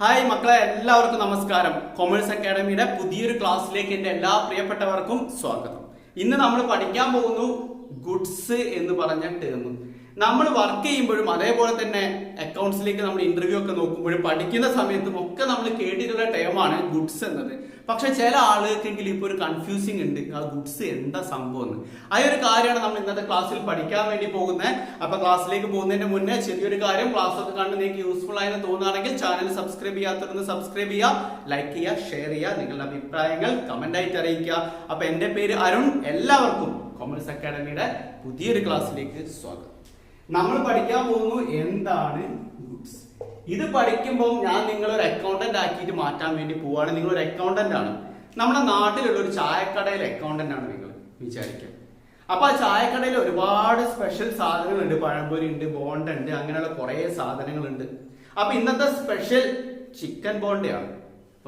Hi മക്കളെ എല്ലാവർക്കും നമസ്കാരം. കൊമേഴ്സ് അക്കാഡമിയുടെ പുതിയൊരു ക്ലാസ്സിലേക്ക് എന്റെ എല്ലാ പ്രിയപ്പെട്ടവർക്കും സ്വാഗതം. ഇന്ന് നമ്മൾ പഠിക്കാൻ പോകുന്നു ഗുഡ്സ് എന്ന് പറഞ്ഞ ടേം നമ്മൾ വർക്ക് ചെയ്യുമ്പോഴും അതേപോലെ തന്നെ അക്കൗണ്ട്സിലേക്ക് നമ്മൾ ഇന്റർവ്യൂ ഒക്കെ നോക്കുമ്പോഴും പഠിക്കുന്ന സമയത്തും ഒക്കെ നമ്മൾ കേട്ടിട്ടുള്ള ടേമാണ് ഗുഡ്സ് എന്നത്. പക്ഷെ ചില ആളുകൾക്കെങ്കിലും ഇപ്പോൾ ഒരു കൺഫ്യൂസിങ് ഉണ്ട്. ആ ഗുഡ്സ് എന്താ സംഭവം എന്ന്. ആ ഒരു കാര്യമാണ് നമ്മൾ ഇന്നത്തെ ക്ലാസ്സിൽ പഠിക്കാൻ വേണ്ടി പോകുന്നത്. അപ്പൊ ക്ലാസ്സിലേക്ക് പോകുന്നതിന് മുന്നേ ചെറിയൊരു കാര്യം ക്ലാസ് ഒക്കെ കണ്ട് നിങ്ങൾക്ക് യൂസ്ഫുൾ ആയെന്ന് തോന്നുകയാണെങ്കിൽ ചാനൽ സബ്സ്ക്രൈബ് ചെയ്യാത്തവരൊന്ന് സബ്സ്ക്രൈബ് ചെയ്യുക ലൈക്ക് ചെയ്യുക ഷെയർ ചെയ്യുക നിങ്ങളുടെ അഭിപ്രായങ്ങൾ കമന്റ് ആയിട്ട് അറിയിക്കുക. അപ്പൊ എന്റെ പേര് അരുൺ. എല്ലാവർക്കും കോമേഴ്സ് അക്കാഡമിയുടെ പുതിയൊരു ക്ലാസ്സിലേക്ക് സ്വാഗതം. നമ്മൾ പഠിക്കാൻ പോകുന്നു എന്താണ് ഇത് പഠിക്കുമ്പോൾ ഞാൻ നിങ്ങളൊരു അക്കൗണ്ടന്റ് ആക്കിയിട്ട് മാറ്റാൻ വേണ്ടി പോവാണ്. നിങ്ങൾ ഒരു അക്കൗണ്ടന്റ് ആണ്. നമ്മുടെ നാട്ടിലുള്ള ഒരു ചായക്കടയിലെ അക്കൗണ്ടന്റ് ആണ് നിങ്ങൾ വിചാരിക്കുക അപ്പൊ ആ ചായക്കടയിൽ ഒരുപാട് സ്പെഷ്യൽ സാധനങ്ങളുണ്ട്. പഴംപൊരി ഉണ്ട് ബോണ്ട ഉണ്ട് അങ്ങനെയുള്ള കുറെ സാധനങ്ങളുണ്ട്. അപ്പൊ ഇന്നത്തെ സ്പെഷ്യൽ ചിക്കൻ ബോണ്ടയാണ്.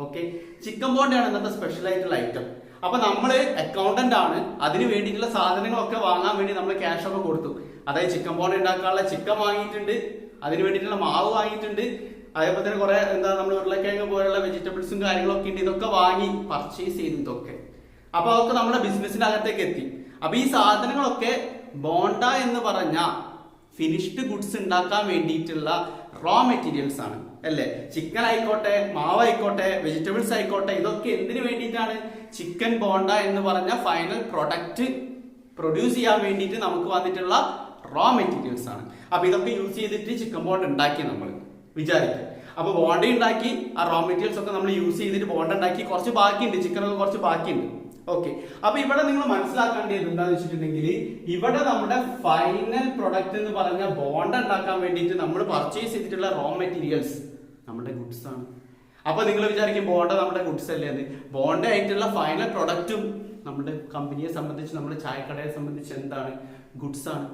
ഓക്കെ ചിക്കൻ ബോണ്ടയാണ് ഇന്നത്തെ സ്പെഷ്യൽ ആയിട്ടുള്ള ഐറ്റം അപ്പൊ നമ്മൾ അക്കൗണ്ടന്റ് ആണ്. അതിന് വേണ്ടിയിട്ടുള്ള സാധനങ്ങളൊക്കെ വാങ്ങാൻ വേണ്ടി നമ്മൾ ക്യാഷ് ഒക്കെ കൊടുത്തു. അതായത് ചിക്കൻ ബോണ്ട ഉണ്ടാക്കാനുള്ള ചിക്കൻ വാങ്ങിയിട്ടുണ്ട്. അതിന് വേണ്ടിയിട്ടുള്ള മാവ് വാങ്ങിയിട്ടുണ്ട്. അതേപോലെ തന്നെ കുറെ എന്താ നമ്മൾ ഉരുളക്കിഴങ്ങ് പോലുള്ള വെജിറ്റബിൾസും കാര്യങ്ങളൊക്കെ ഉണ്ട്. ഇതൊക്കെ വാങ്ങി പർച്ചേസ് ചെയ്തു ഇതൊക്കെ. അപ്പൊ അതൊക്കെ നമ്മുടെ ബിസിനസ്സിനകത്തേക്ക് എത്തി. അപ്പൊ ഈ സാധനങ്ങളൊക്കെ ബോണ്ട എന്ന് പറഞ്ഞ ഫിനിഷ്ഡ് ഗുഡ്സ് ഉണ്ടാക്കാൻ വേണ്ടിയിട്ടുള്ള റോ മെറ്റീരിയൽസ് ആണ്. അല്ലേ? ചിക്കൻ ആയിക്കോട്ടെ മാവ് ആയിക്കോട്ടെ വെജിറ്റബിൾസ് ആയിക്കോട്ടെ ഇതൊക്കെ എന്തിനു വേണ്ടിയിട്ടാണ്? ചിക്കൻ ബോണ്ട എന്ന് പറഞ്ഞ ഫൈനൽ പ്രൊഡക്റ്റ് പ്രൊഡ്യൂസ് ചെയ്യാൻ വേണ്ടിയിട്ട് നമുക്ക് വന്നിട്ടുള്ള റോ മെറ്റീരിയൽസ് ആണ്. അപ്പൊ ഇതൊക്കെ യൂസ് ചെയ്തിട്ട് ചിക്കൻ ബോണ്ട് ഉണ്ടാക്കി നമ്മൾ വിചാരിക്കും. അപ്പൊ ബോണ്ട ഉണ്ടാക്കി ആ റോ മെറ്റീരിയൽസ് ഒക്കെ നമ്മൾ യൂസ് ചെയ്തിട്ട് ബോണ്ട ഉണ്ടാക്കി കുറച്ച് ബാക്കിയുണ്ട് ചിക്കനൊക്കെ കുറച്ച് ബാക്കിയുണ്ട്. ഓക്കെ അപ്പൊ ഇവിടെ നിങ്ങൾ മനസ്സിലാക്കേണ്ടത് എന്താണെന്ന് വെച്ചിട്ടുണ്ടെങ്കിൽ ഇവിടെ നമ്മുടെ ഫൈനൽ പ്രൊഡക്റ്റ് എന്ന് പറഞ്ഞ ബോണ്ട് ഉണ്ടാക്കാൻ വേണ്ടിയിട്ട് നമ്മൾ പർച്ചേസ് ചെയ്തിട്ടുള്ള റോ മെറ്റീരിയൽസ് നമ്മുടെ ഗുഡ്സ് ആണ്. അപ്പൊ നിങ്ങൾ വിചാരിക്കും ബോണ്ട നമ്മുടെ ഗുഡ്സ് അല്ലേ അത് ബോണ്ട ആയിട്ടുള്ള ഫൈനൽ പ്രൊഡക്റ്റും നമ്മുടെ കമ്പനിയെ സംബന്ധിച്ച് നമ്മുടെ ചായക്കടയെ സംബന്ധിച്ച് എന്താണ്? ഗുഡ്സ് ആണ്.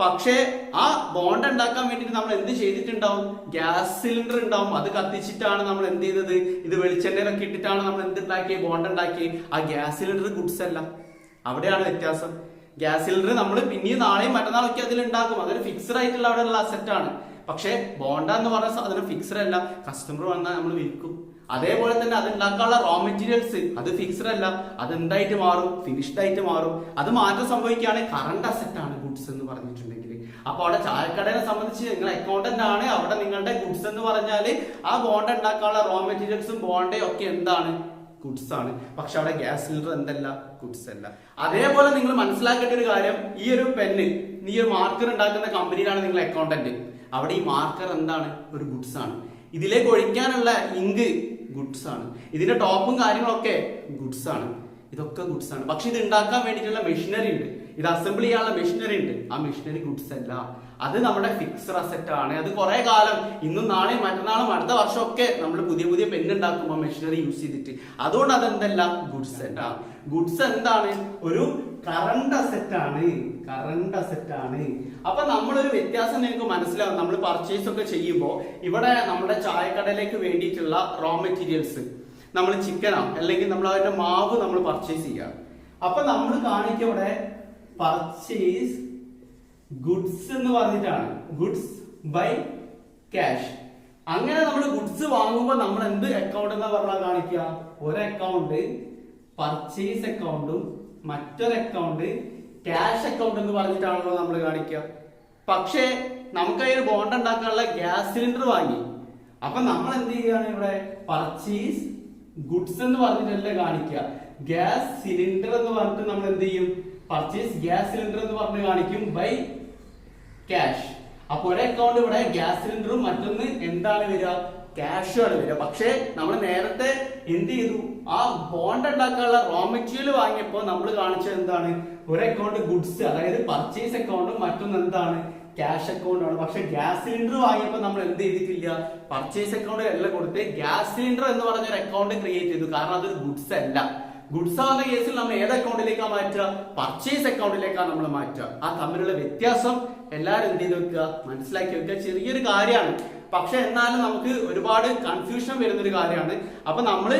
പക്ഷേ ആ ബോണ്ട് ഉണ്ടാക്കാൻ വേണ്ടിയിട്ട് നമ്മൾ എന്ത് ചെയ്തിട്ടുണ്ടാവും? ഗ്യാസ് സിലിണ്ടർ ഉണ്ടാവും. അത് കത്തിച്ചിട്ടാണ് നമ്മൾ എന്ത് ചെയ്തത്? ഇത് വെളിച്ചെണ്ണയിലൊക്കെ ഇട്ടിട്ടാണ് നമ്മൾ എന്ത് ഉണ്ടാക്കിയത് ബോണ്ട് ഉണ്ടാക്കി. ആ ഗ്യാസ് സിലിണ്ടർ ഗുഡ്സ് അല്ല അവിടെയാണ് വ്യത്യാസം. ഗ്യാസ് സിലിണ്ടർ നമ്മൾ പിന്നെയും നാളെയും മറ്റന്നാളൊക്കെ അതിൽ ഉണ്ടാക്കും അതൊരു ഫിക്സഡ് ആയിട്ടുള്ള അവിടെയുള്ള അസറ്റ് ആണ്. പക്ഷേ ബോണ്ട എന്ന് പറഞ്ഞ സാധനം ഫിക്സഡ് അല്ല. കസ്റ്റമർ വന്നാൽ നമ്മൾ വിൽക്കും. അതേപോലെ തന്നെ അത് ഉണ്ടാക്കാനുള്ള റോ മെറ്റീരിയൽസ് അത് ഫിക്സഡ് അല്ല അത് എന്തായിട്ട് മാറും? ഫിനിഷ്ഡ് ആയിട്ട് മാറും. അത് മാറ്റം സംഭവിക്കുകയാണെങ്കിൽ കറണ്ട് അസറ്റ് ആണ് ഗുഡ്സ് എന്ന് പറഞ്ഞിട്ടുണ്ടെങ്കിൽ. അപ്പൊ അവിടെ ചായക്കടയെ സംബന്ധിച്ച് നിങ്ങൾ അക്കൗണ്ടന്റ് ആണ് അവിടെ നിങ്ങളുടെ ഗുഡ്സ് എന്ന് പറഞ്ഞാൽ ആ ബോണ്ട ഉണ്ടാക്കാനുള്ള റോ മെറ്റീരിയൽസും ബോണ്ടേ ഒക്കെ എന്താണ്? ഗുഡ്സ് ആണ്. പക്ഷെ അവിടെ ഗ്യാസ് സിലിണ്ടർ എന്തല്ല? ഗുഡ്സ് അല്ല. അതേപോലെ നിങ്ങൾ മനസ്സിലാക്കേണ്ട ഒരു കാര്യം ഈ ഒരു പെന്ന് ഈ ഒരു മാർക്കർ ഉണ്ടാക്കുന്ന കമ്പനിയിലാണ് നിങ്ങൾ അക്കൗണ്ടന്റ് അവിടെ ഈ മാർക്കർ എന്താണ്? ഒരു ഗുഡ്സ് ആണ്. ഇതിലേക്ക് ഒഴിക്കാനുള്ള ഇങ്ക് ഗുഡ്സ് ആണ്. ഇതിന്റെ ടോപ്പും കാര്യങ്ങളൊക്കെ ഗുഡ്സ് ആണ്. ഇതൊക്കെ ഗുഡ്സ് ആണ്. പക്ഷെ ഇത് ഉണ്ടാക്കാൻ വേണ്ടിയിട്ടുള്ള മെഷീനറി ഉണ്ട്. ഇത് അസംബിൾ ചെയ്യാനുള്ള മെഷീനറി ഉണ്ട്. ആ മെഷീനറി ഗുഡ്സ് അല്ല. അത് നമ്മുടെ ഫിക്സഡ് അസറ്റ് ആണ്. അത് കുറെ കാലം ഇന്നും നാളെയും മറ്റന്നാളും അടുത്ത വർഷമൊക്കെ നമ്മൾ പുതിയ പുതിയ പെൻ ഉണ്ടാക്കുമ്പോൾ മെഷീനറി യൂസ് ചെയ്തിട്ട്. അതുകൊണ്ട് അതെന്തല്ല? ഗുഡ്സ് ആണ്. ഗുഡ്സ് എന്താണ്? ഒരു കറണ്ട് അസറ്റ് ആണ്. കറണ്ട് അസറ്റ് ആണ്. അപ്പൊ നമ്മളൊരു വ്യത്യാസം നിങ്ങൾക്ക് മനസ്സിലാവും. നമ്മൾ പർച്ചേസ് ഒക്കെ ചെയ്യുമ്പോൾ ഇവിടെ നമ്മുടെ ചായക്കടയിലേക്ക് വേണ്ടിയിട്ടുള്ള റോ മെറ്റീരിയൽസ് നമ്മൾ ചിക്കനോ അല്ലെങ്കിൽ നമ്മൾ അതിന്റെ മാവ് നമ്മൾ പർച്ചേസ് ചെയ്യുക അപ്പൊ നമ്മൾ കാണിക്കവിടെ പർച്ചേസ് ഗുഡ്സ് എന്ന് പറഞ്ഞിട്ടാണ്. ഗുഡ്സ് ബൈ ക്യാഷ് അങ്ങനെ നമ്മൾ ഗുഡ്സ് വാങ്ങുമ്പോൾ നമ്മൾ എന്ത് അക്കൗണ്ട് എന്നാ പറഞ്ഞാൽ കാണിക്കുക ഒരു അക്കൗണ്ട് പർച്ചേസ് അക്കൗണ്ടും മറ്റൊരു അക്കൗണ്ട് ക്യാഷ് അക്കൗണ്ട് എന്ന് പറഞ്ഞിട്ടാണല്ലോ നമ്മൾ കാണിക്കുക പക്ഷേ നമുക്ക് അതിന് ബോണ്ട് ഉണ്ടാക്കാനുള്ള ഗ്യാസ് സിലിണ്ടർ വാങ്ങി. അപ്പൊ നമ്മൾ എന്ത് ചെയ്യുകയാണ് ഇവിടെ? പർച്ചേസ് ഗുഡ്സ് എന്ന് പറഞ്ഞിട്ടല്ലേ കാണിക്കുക ഗ്യാസ് സിലിണ്ടർ എന്ന് പറഞ്ഞിട്ട് നമ്മൾ എന്ത് ചെയ്യും? പർച്ചേസ് ഗ്യാസ് സിലിണ്ടർ എന്ന് പറഞ്ഞ് കാണിക്കും ബൈ ക്യാഷ് അപ്പൊ ഒരു അക്കൗണ്ട് ഇവിടെ ഗ്യാസ് സിലിണ്ടറും മറ്റൊന്ന് എന്താണ് വരിക? ക്യാഷും ആണ് വരിക. പക്ഷേ നമ്മൾ നേരത്തെ എന്ത് ചെയ്തു? ആ ബോണ്ട് ഉണ്ടാക്കാനുള്ള റോ മെറ്റീരിയൽ വാങ്ങിയപ്പോൾ നമ്മൾ കാണിച്ചത് എന്താണ്? ഒരു അക്കൗണ്ട് ഗുഡ്സ് അതായത് പർച്ചേസ് അക്കൗണ്ടും മറ്റൊന്ന് എന്താണ്? ക്യാഷ് അക്കൗണ്ട് ആണ്. പക്ഷെ ഗ്യാസ് സിലിണ്ടർ വാങ്ങിയപ്പോൾ നമ്മൾ എന്ത് ചെയ്തിട്ടില്ല? പർച്ചേസ് അക്കൗണ്ട് എല്ലാം കൊടുത്ത്. ഗ്യാസ് സിലിണ്ടർ എന്ന് പറഞ്ഞ ഒരു അക്കൗണ്ട് ക്രിയേറ്റ് ചെയ്തു. കാരണം അതൊരു ഗുഡ്സ് അല്ല. ഗുഡ്സ് ആവുന്ന കേസിൽ നമ്മൾ ഏത് അക്കൗണ്ടിലേക്കാണ് മാറ്റുക? പർച്ചേസ് അക്കൗണ്ടിലേക്കാണ് നമ്മൾ മാറ്റുക. ആ തമ്മിലുള്ള വ്യത്യാസം എല്ലാവരും എന്ത് ചെയ്ത് വെക്കുക? മനസ്സിലാക്കി വെക്കുക. ചെറിയൊരു കാര്യമാണ്. പക്ഷെ എന്നാലും നമുക്ക് ഒരുപാട് കൺഫ്യൂഷൻ വരുന്ന ഒരു കാര്യമാണ്. അപ്പൊ നമ്മൾ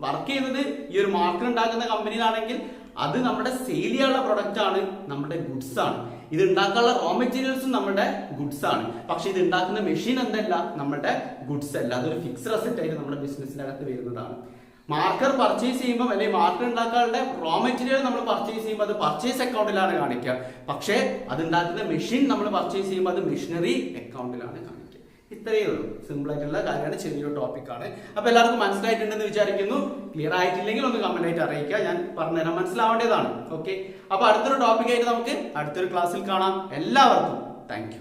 വർക്ക് ചെയ്യുന്നത് ഈ ഒരു മാർക്കറ്റ് ഉണ്ടാക്കുന്ന കമ്പനിയിലാണെങ്കിൽ അത് നമ്മുടെ സെയിൽ ചെയ്യാനുള്ള പ്രൊഡക്റ്റ് ആണ് നമ്മുടെ ഗുഡ്സ് ആണ്. ഇത് ഉണ്ടാക്കാനുള്ള റോ മെറ്റീരിയൽസും നമ്മുടെ ഗുഡ്സ് ആണ്. പക്ഷെ ഇത് ഉണ്ടാക്കുന്ന മെഷീൻ എന്തല്ല? നമ്മുടെ ഗുഡ്സ് അല്ല. അതൊരു ഫിക്സ്ഡ് അസറ്റ് ആയിട്ട് നമ്മുടെ ബിസിനസ്സിനകത്ത് വരുന്നതാണ്. മാർക്കർ പർച്ചേസ് ചെയ്യുമ്പോൾ അല്ലെങ്കിൽ മാർക്കർ ഉണ്ടാക്കാനുള്ള റോ മെറ്റീരിയൽ നമ്മൾ പർച്ചേസ് ചെയ്യുമ്പോൾ അത് പർച്ചേസ് അക്കൗണ്ടിലാണ് കാണിക്കുക. പക്ഷേ അത് ഉണ്ടാക്കുന്ന മെഷീൻ നമ്മൾ പർച്ചേസ് ചെയ്യുമ്പോൾ അത് മെഷീനറി അക്കൗണ്ടിലാണ് കാണിക്കുക. ഇത്രയേ ഉള്ളൂ. സിമ്പിൾ ആയിട്ടുള്ള കാര്യമാണ്. ചെറിയൊരു ടോപ്പിക്കാണ് അപ്പോൾ എല്ലാവർക്കും മനസ്സിലായിട്ടുണ്ടെന്ന് വിചാരിക്കുന്നു. ക്ലിയർ ആയിട്ടില്ലെങ്കിൽ ഒന്ന് കമന്റ് ആയിട്ട് അറിയിക്കുക. ഞാൻ പറഞ്ഞുതരാൻ മനസ്സിലാവേണ്ടതാണ്. ഓക്കെ അപ്പോൾ അടുത്തൊരു ടോപ്പിക്കായിട്ട് നമുക്ക് അടുത്തൊരു ക്ലാസ്സിൽ കാണാം. എല്ലാവർക്കും താങ്ക്